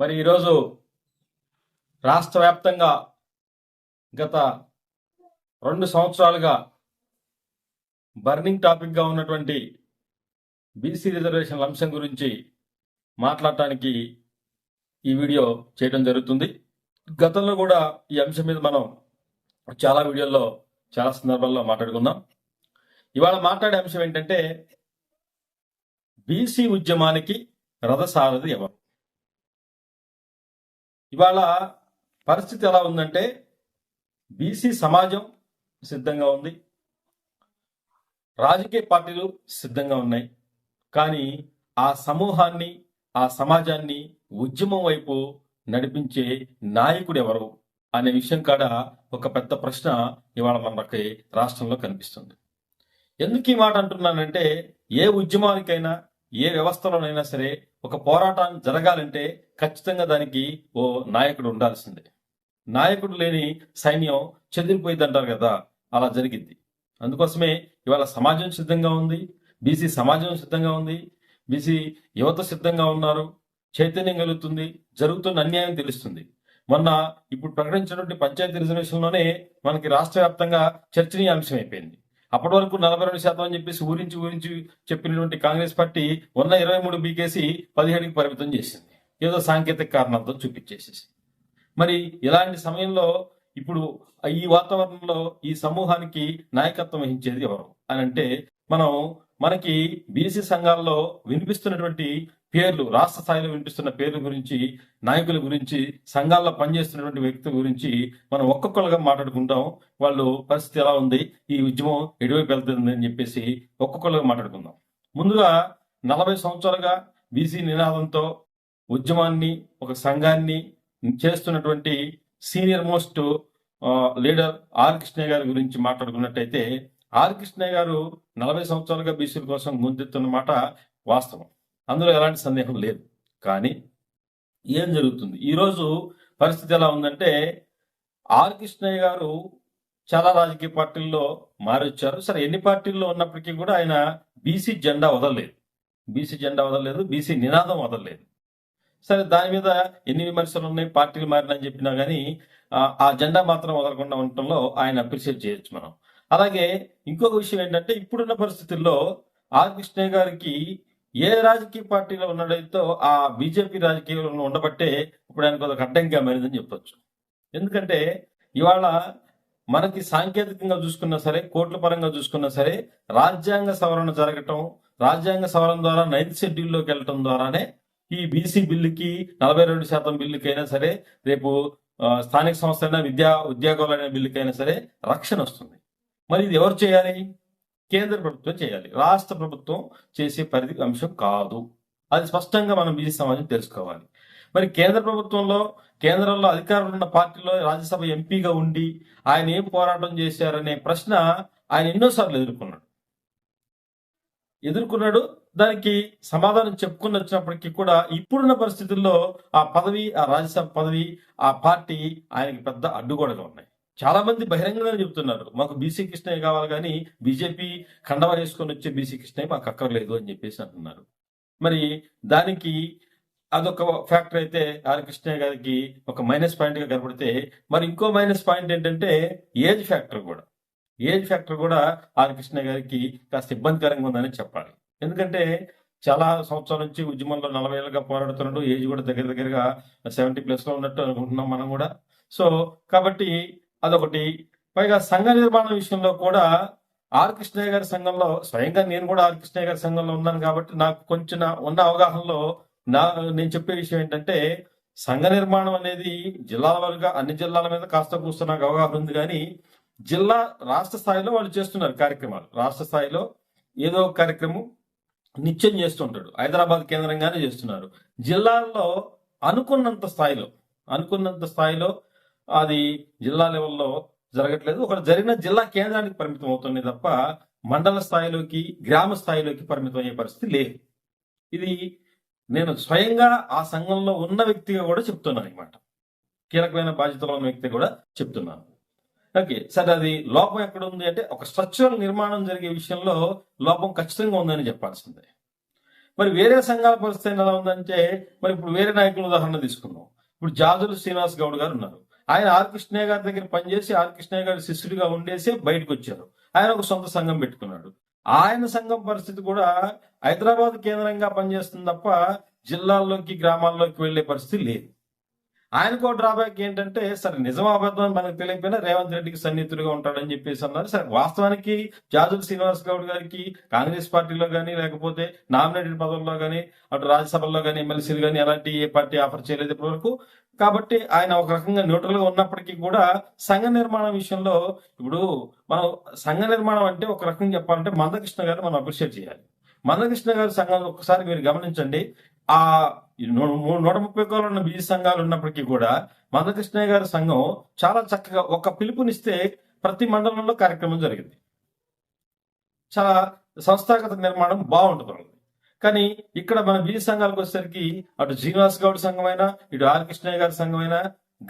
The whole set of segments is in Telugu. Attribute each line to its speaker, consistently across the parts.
Speaker 1: మరి ఈరోజు రాష్ట్ర వ్యాప్తంగా గత రెండు సంవత్సరాలుగా బర్నింగ్ టాపిక్గా ఉన్నటువంటి బీసీ రిజర్వేషన్ల అంశం గురించి మాట్లాడటానికి ఈ వీడియో చేయడం జరుగుతుంది. గతంలో కూడా ఈ అంశం మీద మనం చాలా వీడియోల్లో చాలా సందర్భాల్లో మాట్లాడుకుందాం. ఇవాళ మాట్లాడే అంశం ఏంటంటే బీసీ ఉద్యమానికి రథసారథి ఎవరు? ఇవాళ పరిస్థితి ఎలా ఉందంటే బీసీ సమాజం సిద్ధంగా ఉంది. రాజకీయ పార్టీలు సిద్ధంగా ఉన్నాయి. కానీ ఆ సమూహాన్ని ఆ సమాజాన్ని ఉద్యమం వైపు నడిపించే నాయకుడు ఎవరు అనే విషయం కాడ ఒక పెద్ద ప్రశ్న ఇవాళ మనకి రాష్ట్రంలో కనిపిస్తుంది. ఎందుకు ఈ మాట అంటున్నానంటే ఏ ఉద్యమానికైనా ఏ వ్యవస్థలోనైనా సరే ఒక పోరాటం జరగాలంటే ఖచ్చితంగా దానికి ఓ నాయకుడు ఉండాల్సిందే. నాయకుడు లేని సైన్యం చెదిరిపోయింది అంటారు కదా అలా జరిగింది అందుకోసమే ఇవాళ సమాజం సిద్ధంగా ఉంది బీసీ సమాజం సిద్ధంగా ఉంది బీసీ యువత సిద్ధంగా ఉన్నారు చైతన్యం కలుగుతుంది జరుగుతున్న అన్యాయం తెలుస్తుంది. మొన్న ఇప్పుడు ప్రకటించినటువంటి పంచాయతీ రిజర్వేషన్లోనే మనకి రాష్ట్ర వ్యాప్తంగా చర్చనీయాంశం అయిపోయింది. అప్పటి వరకు నలభై రెండు శాతం అని చెప్పేసి ఊరించి ఊరించి చెప్పినటువంటి కాంగ్రెస్ పార్టీ ఉన్న ఇరవై మూడు బీకేసి పదిహేడుకి పరిమితం చేసింది. ఏదో సాంకేతిక కారణాలతో చూపించేసేసి. మరి ఇలాంటి సమయంలో ఇప్పుడు ఈ వాతావరణంలో ఈ సమూహానికి నాయకత్వం వహించేది ఎవరు? అని అంటే మనం మనకి బీసీ సంఘాల్లో వినిపిస్తున్నటువంటి పేర్లు రాష్ట్ర స్థాయిలో వినిపిస్తున్న పేర్ల గురించి నాయకుల గురించి సంఘాల్లో పనిచేస్తున్నటువంటి వ్యక్తుల గురించి మనం ఒక్కొక్కరుగా మాట్లాడుకుంటాం. వాళ్ళు పరిస్థితి ఎలా ఉంది? ఈ ఉద్యమం ఎటువైపు వెళ్తుంది అని చెప్పేసి ఒక్కొక్కరుగా మాట్లాడుకుందాం. ముందుగా నలభై సంవత్సరాలుగా బీసీ నినాదంతో ఉద్యమాన్ని ఒక సంఘాన్ని చేస్తున్నటువంటి senior most leader R Krishnaiah గారి గురించి మాట్లాడుకున్నట్టయితే ఆర్ కృష్ణయ్య గారు నలభై సంవత్సరాలుగా బీసీల కోసం గుంతెత్తున్న మాట వాస్తవం. అందులో ఎలాంటి సందేహం లేదు. కానీ ఏం జరుగుతుంది? ఈరోజు పరిస్థితి ఎలా ఉందంటే ఆర్ కృష్ణయ్య గారు చాలా రాజకీయ పార్టీల్లో మారొచ్చారు. సరే ఎన్ని పార్టీల్లో ఉన్నప్పటికీ కూడా ఆయన బీసీ జెండా వదలలేదు. బీసీ జెండా వదలలేదు బీసీ నినాదం వదలలేదు. సరే దాని మీద ఎన్ని విమర్శలు ఉన్నాయి పార్టీలు మారినని చెప్పినా కానీ ఆ జెండా మాత్రం వదలకుండా ఉండటంలో ఆయన అప్రిషియేట్ చేయొచ్చు మనం. అలాగే ఇంకొక విషయం ఏంటంటే ఇప్పుడున్న పరిస్థితుల్లో ఆర్ కృష్ణయ్య గారికి ఏ రాజకీయ పార్టీలో ఉన్నాడైతే ఆ బీజేపీ రాజకీయంలో ఉండబట్టే ఇప్పుడు ఆయనకు ఒక అడ్డంగా మారిందని చెప్పొచ్చు. ఎందుకంటే ఇవాళ మనకి సాంకేతికంగా చూసుకున్నా సరే కోట్ల పరంగా చూసుకున్నా సరే రాజ్యాంగ సవరణ జరగటం రాజ్యాంగ సవరణ ద్వారా నైన్త్ షెడ్యూల్లోకి వెళ్ళటం ద్వారానే ఈ బీసీ బిల్లుకి నలభై రెండు శాతం బిల్లుకైనా సరే రేపు స్థానిక సంస్థ అయినా విద్యా ఉద్యోగాలైన బిల్లుకైనా సరే రక్షణ వస్తుంది. మరి ఇది ఎవరు చేయాలి? కేంద్ర ప్రభుత్వం చేయాలి. రాష్ట్ర ప్రభుత్వం చేసే పరిధి అంశం కాదు. అది స్పష్టంగా మనం బీజీ సమాజం తెలుసుకోవాలి. మరి కేంద్ర ప్రభుత్వంలో కేంద్రంలో అధికారులు ఉన్న పార్టీలో రాజ్యసభ ఎంపీగా ఉండి ఆయన ఏం పోరాటం చేశారనే ప్రశ్న ఆయన ఎన్నోసార్లు ఎదుర్కొన్నాడు. ఎదుర్కొన్నాడు దానికి సమాధానం చెప్పుకుని వచ్చినప్పటికీ కూడా ఇప్పుడున్న పరిస్థితుల్లో ఆ పదవి ఆ రాజ్యసభ పదవి ఆ పార్టీ ఆయనకి పెద్ద అడ్డుగోడగా ఉన్నాయి. చాలా మంది బహిరంగంగా చెబుతున్నారు మాకు బీసీ కృష్ణయ్య కావాలి కానీ బీజేపీ కండవ వేసుకొని వచ్చే బీసీ కృష్ణయ్య మాకు అక్కర్లేదు అని చెప్పేసి అంటున్నారు. మరి దానికి అదొక ఫ్యాక్టర్ అయితే ఆర్ కృష్ణయ్య గారికి ఒక మైనస్ పాయింట్గా కనబడితే మరి ఇంకో మైనస్ పాయింట్ ఏంటంటే ఏజ్ ఫ్యాక్టర్ కూడా. ఏజ్ ఫ్యాక్టర్ కూడా ఆర్ కృష్ణయ్య గారికి కాస్త ఇబ్బందికరంగా ఉందని చెప్పాలి. ఎందుకంటే చాలా సంవత్సరాల నుంచి ఉద్యమంలో నలభై ఏళ్ళుగా పోరాడుతున్నాడు ఏజ్ కూడా దగ్గర దగ్గరగా సెవెంటీ ప్లస్లో ఉన్నట్టు అనుకుంటున్నాం మనం కూడా. సో కాబట్టి అదొకటి. పైగా సంఘ నిర్మాణ విషయంలో కూడా ఆర్ కృష్ణయ్య గారి సంఘంలో స్వయంగా నేను కూడా ఆర్ కృష్ణయ్య గారి సంఘంలో ఉన్నాను కాబట్టి నాకు కొంచెం ఉన్న అవగాహనలో నా నేను చెప్పే విషయం ఏంటంటే సంఘ నిర్మాణం అనేది జిల్లాల వారిగా అన్ని జిల్లాల మీద కాస్త కూస్త నాకు అవగాహన ఉంది కానీ జిల్లా రాష్ట్ర స్థాయిలో వాళ్ళు చేస్తున్నారు కార్యక్రమాలు. రాష్ట్ర స్థాయిలో ఏదో ఒక కార్యక్రమం నిత్యం చేస్తుంటాడు హైదరాబాద్ కేంద్రంగానే చేస్తున్నారు. జిల్లాల్లో అనుకున్నంత స్థాయిలో అనుకున్నంత స్థాయిలో అది జిల్లా లెవెల్లో జరగట్లేదు. ఒక జరిగిన జిల్లా కేంద్రానికి పరిమితం అవుతుంది తప్ప మండల స్థాయిలోకి గ్రామ స్థాయిలోకి పరిమితం అయ్యే పరిస్థితి లేదు. ఇది నేను స్వయంగా ఆ సంఘంలో ఉన్న వ్యక్తిగా కూడా చెప్తున్నాను అనమాట కీలకమైన బాధ్యతలో ఉన్న వ్యక్తి కూడా చెప్తున్నాను. ఓకే సరే అది లోపం ఎక్కడ ఉంది అంటే ఒక స్ట్రక్చరల్ నిర్మాణం జరిగే విషయంలో లోపం ఖచ్చితంగా ఉందని చెప్పాల్సిందే. మరి వేరే సంఘాల పరిస్థితి ఎలా ఉందంటే మరి ఇప్పుడు వేరే నాయకుల ఉదాహరణ తీసుకుందాం. ఇప్పుడు జాజులు శ్రీనివాస్ గౌడ్ గారు ఉన్నారు. ఆయన ఆర్ కృష్ణయ్య గారి దగ్గర పనిచేసి ఆర్ కృష్ణయ్య గారి శిష్యుడిగా ఉండేసి బయటకు వచ్చారు. ఆయన ఒక సొంత సంఘం పెట్టుకున్నాడు. ఆయన సంఘం పరిస్థితి కూడా హైదరాబాద్ కేంద్రంగా పనిచేస్తుంది తప్ప జిల్లాల్లోకి గ్రామాల్లోకి వెళ్ళే పరిస్థితి లేదు. ఆయనకో డ్రాబ్యాక్ ఏంటంటే సరే నిజం అబద్ధం మనకు తెలియకపోయినా రేవంత్ రెడ్డికి సన్నిహితుడిగా ఉంటాడని చెప్పేసి అన్నారు. సరే వాస్తవానికి జాజుల శ్రీనివాస్ గౌడ్ గారికి కాంగ్రెస్ పార్టీలో కానీ లేకపోతే నామినేటెడ్ పదవుల్లో కానీ అటు రాజ్యసభలో కానీ ఎమ్మెల్సీలు కానీ ఎలాంటి ఏ పార్టీ ఆఫర్ చేయలేదు ఇప్పటి వరకు. కాబట్టి ఆయన ఒక రకంగా న్యూట్రల్గా ఉన్నప్పటికీ కూడా సంఘ నిర్మాణం విషయంలో ఇప్పుడు మనం సంఘ నిర్మాణం అంటే ఒక రకంగా చెప్పాలంటే మందకృష్ణ గారిని మనం అప్రిషియేట్ చేయాలి. మందకృష్ణ గారి సంఘం ఒకసారి మీరు గమనించండి. ఆ నూ- నూట ముప్పై కోట్ల ఉన్న బీజీ సంఘాలు ఉన్నప్పటికీ కూడా మందకృష్ణయ్య గారి సంఘం చాలా చక్కగా ఒక పిలుపునిస్తే ప్రతి మండలంలో కార్యక్రమం జరిగింది. చాలా సంస్థాగత నిర్మాణం బాగుంటుంది కానీ ఇక్కడ మన బీజ సంఘాలకు వచ్చేసరికి అటు శ్రీనివాస్ గౌడ్ సంఘమైనా ఇటు ఆర్ కృష్ణయ్య గారి సంఘమైనా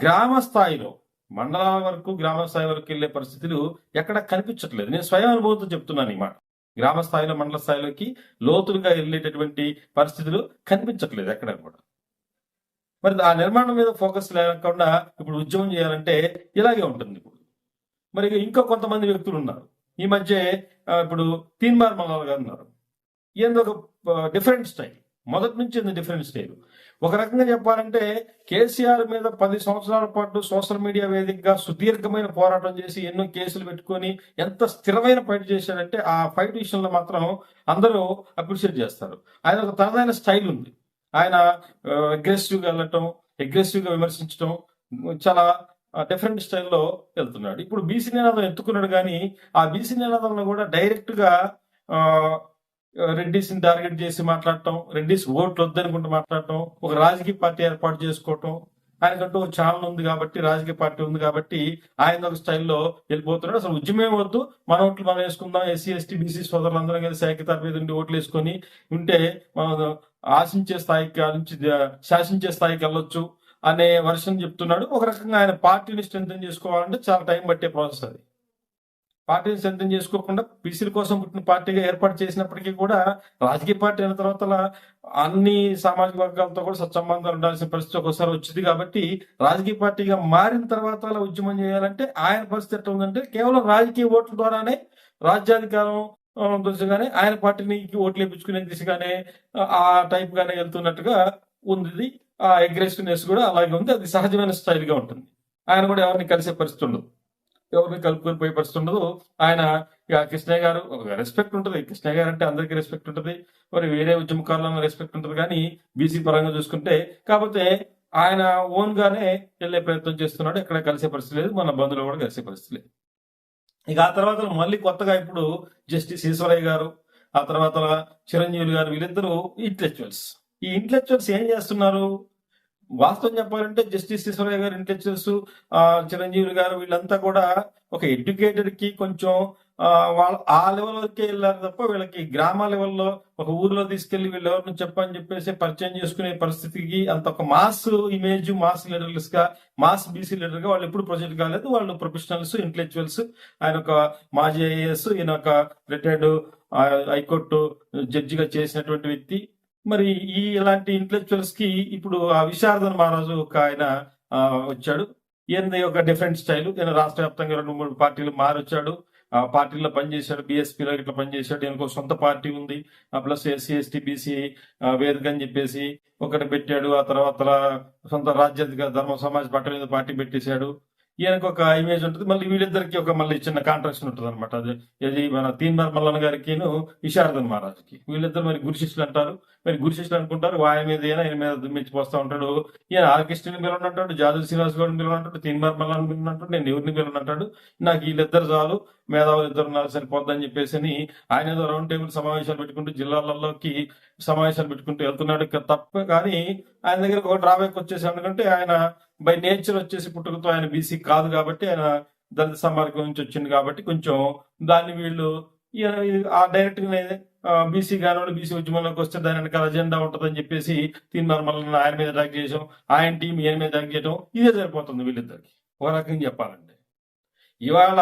Speaker 1: గ్రామ స్థాయిలో మండలాల వరకు గ్రామ స్థాయి వరకు వెళ్ళే పరిస్థితులు ఎక్కడ కనిపించట్లేదు. నేను స్వయం అనుభవంతో చెప్తున్నాను ఈ మాట. గ్రామ స్థాయిలో మండల స్థాయిలోకి లోతులుగా వెళ్ళేటటువంటి పరిస్థితులు కనిపించట్లేదు ఎక్కడ కూడా. మరి ఆ నిర్మాణం మీద ఫోకస్ లేకుండా ఇప్పుడు ఉద్యమం చేయాలంటే ఇలాగే ఉంటుంది ఇప్పుడు. మరి ఇంకా కొంతమంది వ్యక్తులు ఉన్నారు. ఈ మధ్య ఇప్పుడు తీన్మార్ మల్లాల్ గారు ఉన్నారు. ఈయన ఒక డిఫరెంట్ స్టైల్ మొదటి నుంచి డిఫరెంట్ స్టైల్ ఒక రకంగా చెప్పాలంటే కేసీఆర్ మీద పది సంవత్సరాల పాటు సోషల్ మీడియా వేదికగా సుదీర్ఘమైన పోరాటం చేసి ఎన్నో కేసులు పెట్టుకొని ఎంత స్థిరమైన ఫైట్ చేశాడంటే ఆ ఫైట్ విషయంలో మాత్రం అందరూ అప్రిషియేట్ చేస్తారు. ఆయన ఒక తనదైన స్టైల్ ఉంది. ఆయన అగ్రెసివ్గా వెళ్ళటం అగ్రెసివ్గా విమర్శించడం చాలా డిఫరెంట్ స్టైల్లో వెళ్తున్నాడు. ఇప్పుడు బీసీ నినాదం ఎత్తుకున్నాడు కానీ ఆ బీసీ నినాదంలో కూడా డైరెక్ట్గా గా రెడ్డిస్ని టార్గెట్ చేసి మాట్లాడటం రెడ్డిస్ ఓట్లు వద్దనుకుంటూ మాట్లాడటం ఒక రాజకీయ పార్టీ ఏర్పాటు చేసుకోవటం ఆయనకంటూ ఒక ఛానల్ ఉంది కాబట్టి రాజకీయ పార్టీ ఉంది కాబట్టి ఆయన ఒక స్టైల్లో వెళ్ళిపోతున్నాడు. అసలు ఉద్యమే వద్దు మన ఓట్లు మనం వేసుకుందాం ఎస్సీ ఎస్టీ బీసీ సోదరులందరం కలిసి ఏకతార మీద ఉండి ఓట్లు వేసుకొని ఉంటే మనం ఆశించే స్థాయికి నుంచి శాసించే స్థాయికి వెళ్ళొచ్చు అనే వర్షన్ చెప్తున్నాడు. ఒక రకంగా ఆయన పార్టీని స్ట్రెంగ్ చేసుకోవాలంటే చాలా టైం పట్టే ప్రాసెస్ అది. పార్టీని సొంతం చేసుకోకుండా బీసీల కోసం పుట్టిన పార్టీగా ఏర్పాటు చేసినప్పటికీ కూడా రాజకీయ పార్టీ అయిన తర్వాత అన్ని సామాజిక వర్గాలతో కూడా సత్సంబంధాలు ఉండాల్సిన పరిస్థితి ఒకసారి వచ్చింది కాబట్టి రాజకీయ పార్టీగా మారిన తర్వాత అలా ఉద్యమం చేయాలంటే ఆయన పరిస్థితి ఎట్లా ఉందంటే కేవలం రాజకీయ ఓట్ల ద్వారానే రాజ్యాధికారం దిశగానే ఆయన పార్టీని ఓట్లు వేయించుకునే దిశగానే ఆ, టైప్ గానే వెళ్తున్నట్టుగా ఉంది. ఆ అగ్రెసివ్నెస్ కూడా అలాగే ఉంది. అది సహజమైన స్టైల్గా ఉంటుంది. ఆయన కూడా ఎవరిని కలిసే పరిస్థితి ఉండదు. ఎవరిని కలుపుకొని పోయే పరిస్థితి ఉండదు. ఆయన ఇక కృష్ణయ్య గారు రెస్పెక్ట్ ఉంటుంది. కృష్ణయ్య గారు అంటే అందరికీ రెస్పెక్ట్ ఉంటుంది. మరి వేరే ఉద్యమకారులను రెస్పెక్ట్ ఉంటుంది. కానీ బీసీ పరంగా చూసుకుంటే కాకపోతే ఆయన ఓన్ గానే వెళ్ళే ప్రయత్నం చేస్తున్నాడు. ఎక్కడ కలిసే పరిస్థితి లేదు. మన బంధువులు కూడా కలిసే పరిస్థితి లేదు. ఇక ఆ తర్వాత మళ్ళీ కొత్తగా ఇప్పుడు జస్టిస్ ఈశ్వరయ్య గారు ఆ తర్వాత చిరంజీవి గారు వీళ్ళిద్దరూ ఇంటలెక్చువల్స్ ఈ ఇంటలెక్చువల్స్ ఏం చేస్తున్నారు? వాస్తవం చెప్పాలంటే జస్టిస్ ఈశ్వరయ్య గారు ఇంటలెక్చువల్స్ ఆ చిరంజీవి గారు వీళ్ళంతా కూడా ఒక ఎడ్యుకేటెడ్కి కొంచెం వాళ్ళ ఆ లెవెల్ వరకే వెళ్ళారు తప్ప వీళ్ళకి గ్రామ లెవెల్లో ఒక ఊర్లో తీసుకెళ్ళి వీళ్ళు ఎవరిని చెప్పని చెప్పేసి పరిచయం చేసుకునే పరిస్థితికి అంత ఒక మాస్ ఇమేజ్ మాస్ లీడర్స్గా మాస్ బీసీ లీడర్గా వాళ్ళు ఎప్పుడు ప్రొజెక్ట్ కాలేదు. వాళ్ళు ప్రొఫెషనల్స్ ఇంటెలెక్చువల్స్ ఆయన ఒక మాజీ ఐఏఎస్ ఈయన ఒక రిటైర్డ్ హైకోర్టు జడ్జిగా చేసినటువంటి వ్యక్తి. మరి ఈ ఇలాంటి ఇంటలెక్చువల్స్కి ఇప్పుడు ఆ విశారదన్ మహారాజు ఒక ఆయన ఆ, వచ్చాడు. ఈయన ఒక డిఫరెంట్ స్టైల్ ఈయన రాష్ట్ర వ్యాప్తంగా రెండు మూడు పార్టీలు మారొచ్చాడు. ఆ పార్టీలో పనిచేశాడు. బీఎస్పీలో ఇట్లా పనిచేశాడు. ఈయనకు ఒక సొంత పార్టీ ఉంది. ప్లస్ ఎస్సీ ఎస్టీ బీసీ వేదిక అని చెప్పేసి ఒకటి పెట్టాడు. ఆ తర్వాత సొంత రాజ్యాధిక ధర్మ సమాజ్ పట్టణ మీద పార్టీ పెట్టేశాడు. ఈయనకు ఒక ఇమేజ్ ఉంటుంది. మళ్ళీ వీళ్ళిద్దరికి ఒక మళ్ళీ చిన్న కాంట్రాక్షన్ ఉంటుంది అనమాట అది ఇది మన తీన్మార్ మల్లన్న గారికి విశారదన్ మహారాజుకి. వీళ్ళిద్దరు మరి గురుశిష్యులు అంటారు. మరి గురుశిష్యులు అనుకుంటారు. ఆయన మీద ఈయన ఆయన మీద దుమ్మిచ్చిపోస్తా ఉంటాడు. ఈయన ఆర్కెస్ట్రీని పిలవనంటాడు జాదు శ్రీనివాస్ గౌడ్ని పిలవనంటాడు తీన్మార్ మల్లన్న పిలవనంటాడు నేను ఎవరిని పిలవనంటాడు నాకు వీళ్ళిద్దరు చాలు. మేధావులు ఇద్దరు ఉన్నారు. సరిపోద్దని చెప్పేసి అని ఆయన ఏదో రౌండ్ టేబుల్ సమావేశాలు పెట్టుకుంటూ జిల్లాలలోకి సమావేశాలు పెట్టుకుంటూ వెళ్తున్నాడు. తప్ప కానీ ఆయన దగ్గర ఒక డ్రాబ్యాక్ వచ్చేసి ఎందుకంటే ఆయన బై నేచర్ వచ్చేసి పుట్టుకతో ఆయన బీసీ కాదు కాబట్టి ఆయన దళిత సమార్గం నుంచి వచ్చింది కాబట్టి కొంచెం దాన్ని వీళ్ళు ఆ డైరెక్ట్ గానే బీసీ కానివాడు బీసీ ఉద్యమంలోకి వస్తే దాని వెనకాల అజెండా ఉంటుందని చెప్పేసి తీర్మానం మళ్ళీ ఆయన మీద అటాక్ చేయడం ఆయన టీం ఈయన మీద అటాక్ చేయడం ఇదే సరిపోతుంది వీళ్ళిద్దరికి. ఒక రకంగా చెప్పాలండి ఇవాళ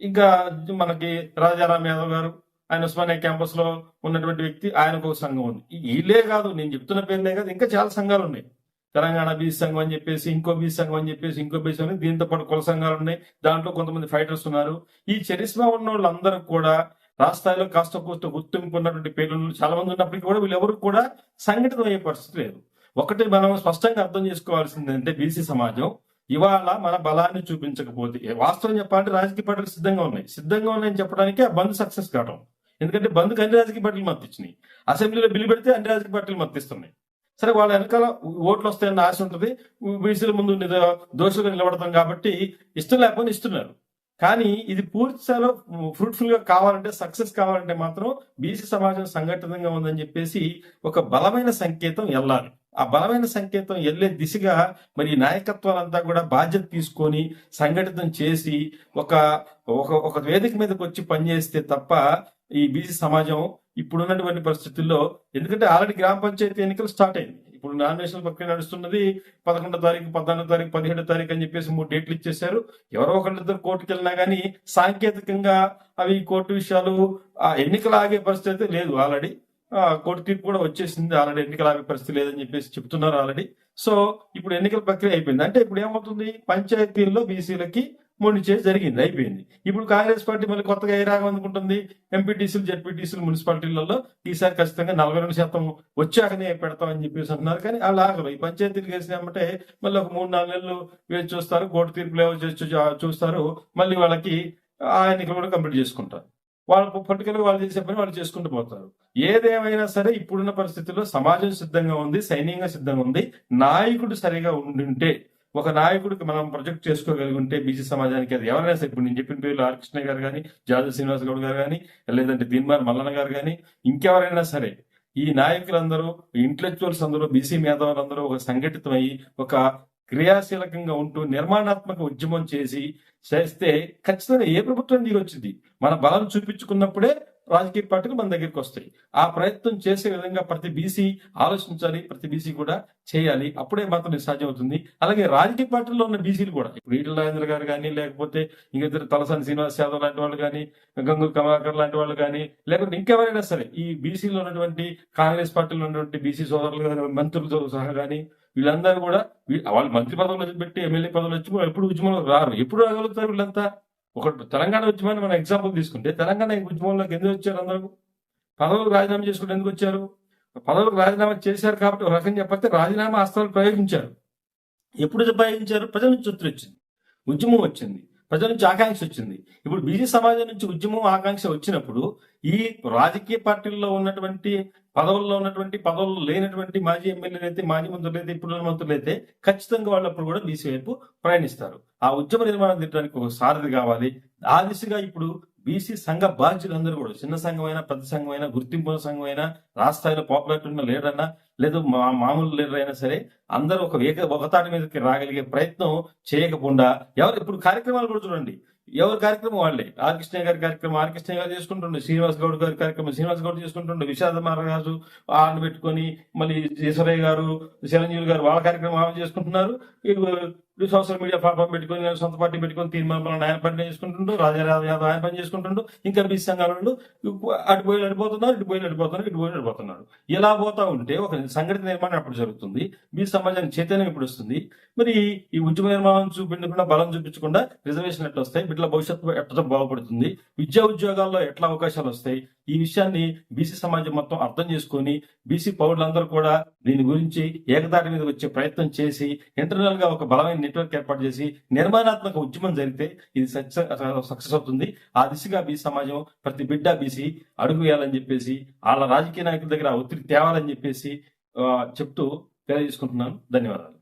Speaker 1: ఇంకా మనకి రాజారాం యాదవ్ గారు ఆయన ఉస్మానియా క్యాంపస్లో ఉన్నటువంటి వ్యక్తి ఆయనకు ఒక సంఘం ఉంది. వీళ్ళే కాదు నేను చెప్తున్న పేరునే కాదు ఇంకా చాలా సంఘాలు ఉన్నాయి. తెలంగాణ బీసీ సంఘం అని చెప్పేసి ఇంకో బీసీ సంఘం అని చెప్పేసి ఇంకో బీసీ సంఘం దీంతో పాటు కుల సంఘాలు ఉన్నాయి. దాంట్లో కొంతమంది ఫైటర్స్ ఉన్నారు. ఈ చరిస్మా ఉన్న వాళ్ళందరూ కూడా రాష్ట్రాల్లో కాస్త కూస్త గుర్తింపు ఉన్నటువంటి పేర్లు చాలా మంది ఉన్నప్పటికీ కూడా వీళ్ళెవరు కూడా సంఘటితం అయ్యే పరిస్థితి లేదు. ఒకటి మనం స్పష్టంగా అర్థం చేసుకోవాల్సింది అంటే బీసీ సమాజం ఇవాళ మన బలాన్ని చూపించకపోతే వాస్తవం చెప్పాలంటే రాజకీయ పార్టీలు సిద్ధంగా ఉన్నాయి. సిద్ధంగా ఉన్నాయని చెప్పడానికి ఆ బంద్ సక్సెస్ కావడం ఎందుకంటే బంద్కి అన్ని రాజకీయ పార్టీలు మద్దతిచ్చినాయి అసెంబ్లీలో బిల్లు పెడితే అన్ని రాజకీయ పార్టీలు మద్దతిస్తున్నాయి సరే వాళ్ళ వెనకాల ఓట్లు వస్తాయన్న ఆశ ఉంటుంది. బీసీల ముందు దోషులుగా నిలబడతాం కాబట్టి ఇష్టం లేకపోతే ఇస్తున్నారు. కానీ ఇది పూర్తి స్థాయిలో ఫ్రూట్ఫుల్గా కావాలంటే సక్సెస్ కావాలంటే మాత్రం బీసీ సమాజం సంఘటితంగా ఉందని చెప్పేసి ఒక బలమైన సంకేతం వెళ్ళాలి ఆ బలమైన సంకేతం వెళ్ళే దిశగా మరి ఈ నాయకత్వాలంతా కూడా బాధ్యత తీసుకొని సంఘటితం చేసి ఒక ఒక ఒక వేదిక మీదకి వచ్చి పనిచేస్తే తప్ప ఈ బీసీ సమాజం ఇప్పుడున్నటువంటి పరిస్థితుల్లో ఎందుకంటే ఆల్రెడీ గ్రామ పంచాయతీ ఎన్నికలు స్టార్ట్ అయింది. ఇప్పుడు నామినేషన్ ప్రక్రియ నడుస్తున్నది. పదకొండో తారీఖు పద్నాలుగో తారీఖు పదిహేడో తారీఖు అని చెప్పేసి మూడు డేట్లు ఇచ్చేశారు. ఎవరో ఒకరిద్దరు కోర్టుకు వెళ్ళినా కానీ సాంకేతికంగా అవి కోర్టు విషయాలు ఆ ఎన్నికలు ఆగే పరిస్థితి అయితే లేదు ఆల్రెడీ. కోర్టు తీర్పు కూడా వచ్చేసింది ఆల్రెడీ. ఎన్నికల పరిస్థితి లేదని చెప్పేసి చెప్తున్నారు ఆల్రెడీ. సో ఇప్పుడు ఎన్నికల ప్రక్రియ అయిపోయింది. అంటే ఇప్పుడు ఏమవుతుంది? పంచాయతీల్లో బీసీలకి మూడు చేసి జరిగింది అయిపోయింది. ఇప్పుడు కాంగ్రెస్ పార్టీ మళ్ళీ కొత్తగా ఏ రాగం అనుకుంటుంది ఎంపీటీసీలు జెడ్పీటీసీలు మున్సిపాలిటీలలో ఈసారి ఖచ్చితంగా నలభై రెండు శాతం వచ్చాకనే పెడతామని చెప్పేసి అంటున్నారు. కానీ వాళ్ళు ఆగరు. ఈ పంచాయతీలు గెలిచినామంటే మళ్ళీ ఒక మూడు నాలుగు నెలలు వేచి చూస్తారు. కోర్టు తీర్పులు ఏవో చూస్తారు. మళ్ళీ వాళ్ళకి ఆ ఎన్నికలు కూడా కంప్లీట్ చేసుకుంటారు. వాళ్ళు పట్టుకెళ్ళి వాళ్ళు చేసే పని వాళ్ళు చేసుకుంటూ పోతారు. ఏదేమైనా సరే ఇప్పుడున్న పరిస్థితుల్లో సమాజం సిద్ధంగా ఉంది సైన్యంగా సిద్ధంగా ఉంది. నాయకుడు సరిగా ఉండుంటే ఒక నాయకుడికి మనం ప్రొజెక్ట్ చేసుకోగలిగి ఉంటే బీసీ సమాజానికి అది ఎవరైనా సరే ఇప్పుడు నేను చెప్పిన పేర్లు ఆర్కృష్ణ గారు కానీ జాదవ్ శ్రీనివాస్ గౌడ్ గారు కానీ లేదంటే దీన్మార్ మల్లన్న గారు కానీ ఇంకెవరైనా సరే ఈ నాయకులందరూ ఇంటలెక్చువల్స్ అందరూ బీసీ మేధావులందరూ ఒక సంఘటితమై ఒక క్రియాశీలకంగా ఉంటూ నిర్మాణాత్మక ఉద్యమం చేసి చేస్తే ఖచ్చితంగా ఏ ప్రభుత్వం దిగి వచ్చింది మన బలం చూపించుకున్నప్పుడే రాజకీయ పార్టీలు మన దగ్గరికి వస్తాయి. ఆ ప్రయత్నం చేసే విధంగా ప్రతి బీసీ ఆలోచించాలి ప్రతి బీసీ కూడా చేయాలి. అప్పుడే మాత్రం సాధ్యమవుతుంది. అలాగే రాజకీయ పార్టీల్లో ఉన్న బీసీలు కూడా. ఇప్పుడు ఈటల రాజేంద్ర గారు కానీ లేకపోతే ఇంకా ఇద్దరు తలసాని శ్రీనివాస్ యాదవ్ లాంటి వాళ్ళు కానీ గంగు కమలాకర్ లాంటి వాళ్ళు కానీ లేకపోతే ఇంకెవరైనా సరే ఈ బీసీలో ఉన్నటువంటి కాంగ్రెస్ పార్టీలో ఉన్నటువంటి బీసీ సోదరులు మంత్రులతో సహా కానీ వీళ్ళందరూ కూడా వాళ్ళు మంత్రి పదవులు పెట్టి ఎమ్మెల్యే పదవులు వచ్చి ఎప్పుడు ఉద్యమంలో రారు. ఎప్పుడు రాగలుగుతారు వీళ్ళంతా? ఒక తెలంగాణ ఉద్యమాన్ని మనం ఎగ్జాంపుల్ తీసుకుంటే తెలంగాణ ఉద్యమంలోకి ఎందుకు వచ్చారు అందరూ? పదవులకు రాజీనామా చేసుకుంటే ఎందుకు వచ్చారు? పదవులకు రాజీనామా చేశారు కాబట్టి ఒక రకం చెప్పతే రాజీనామా అస్త్రాలు ప్రయోగించారు. ఎప్పుడు ప్రయోగించారు? ప్రజల నుంచి వచ్చింది. ఉద్యమం వచ్చింది. ప్రజల నుంచి ఆకాంక్ష వచ్చింది. ఇప్పుడు బీసీ సమాజం నుంచి ఉద్యమం ఆకాంక్ష వచ్చినప్పుడు ఈ రాజకీయ పార్టీల్లో ఉన్నటువంటి పదవుల్లో ఉన్నటువంటి పదవుల్లో లేనటువంటి మాజీ ఎమ్మెల్యేలు అయితే మాజీ మంత్రులు అయితే ఇప్పుడు మంత్రులు అయితే ఖచ్చితంగా వాళ్ళు అప్పుడు కూడా బీసీ వైపు ప్రయాణిస్తారు. ఆ ఉద్యమ నిర్మాణం తిట్టడానికి ఒక సారథి కావాలి. ఆ దిశగా ఇప్పుడు బీసీ సంఘ బాధ్యులందరూ కూడా చిన్న సంఘమైనా పెద్ద సంఘమైనా గుర్తింపు సంఘమైనా రాష్ట్రాయిలో పాపులారిటీ ఉన్న లీడర్ అన్నా లేదు మా మామూలు లీడర్ అయినా సరే అందరూ ఒక ఏక ఒకతాటి మీదకి రాగలిగే ప్రయత్నం చేయకుండా ఎవరు ఇప్పుడు కార్యక్రమాలు కూడా చూడండి. ఎవరి కార్యక్రమం వాళ్ళే? ఆర్ కృష్ణ గారి కార్యక్రమం ఆర్ కృష్ణ గారు చేసుకుంటుండే. శ్రీనివాస్ గౌడ్ గారి కార్యక్రమం శ్రీనివాస్ గౌడ్ చేసుకుంటుండే. విషాద మహారాజు ఆయన పెట్టుకొని మళ్ళీ ఈశ్వరయ్య గారు చిరంజీవి గారు వాళ్ళ కార్యక్రమం ఆమె చేసుకుంటున్నారు. ఇప్పుడు సోషల్ మీడియా ప్లాట్ఫామ్ పెట్టుకుని నేను సొంత పార్టీ పెట్టుకొని తీర్మానం ఆయన పని చేసుకుంటుండు రాజారావు యాదవ్ ఆయన పని చేసుకుంటుండు ఇంకా బీసీ సంఘాలు అటు పోయి నడిపోతున్నారు ఇటు పోయి నడిపోతున్నారు ఇటు పోయి అడిపోతున్నాడు ఇలా పోతా ఉంటే ఒక సంఘటన నిర్మాణం అప్పుడు జరుగుతుంది? బీసీ సమాజానికి చైతన్యం ఇప్పుడు వస్తుంది? మరి ఈ ఉద్యమ నిర్మాణం చూపించకుండా బలం చూపించకుండా రిజర్వేషన్ ఎట్లా వస్తాయి? బిడ్డల భవిష్యత్తు ఎట్లా బాగుపడుతుంది? విద్యా ఉద్యోగాల్లో ఎట్లా అవకాశాలు వస్తాయి? ఈ విషయాన్ని బీసీ సమాజం మొత్తం అర్థం చేసుకొని బీసీ పౌరులందరూ కూడా దీని గురించి ఏకదాటి మీద వచ్చే ప్రయత్నం చేసి ఇంటర్నల్గా ఒక బలమైన నెట్వర్క్ ఏర్పాటు చేసి నిర్మాణాత్మక ఉద్యమం జరిగితే ఇది సక్సెస్ అవుతుంది. ఆ దిశగా బీసీ సమాజం ప్రతి బిడ్డ బీసీ అడుగు వేయాలని చెప్పేసి వాళ్ళ రాజకీయ నాయకుల దగ్గర ఒత్తిడి తేవాలని చెప్పేసి చెప్తూ తెలియజేసుకుంటున్నాను. ధన్యవాదాలు.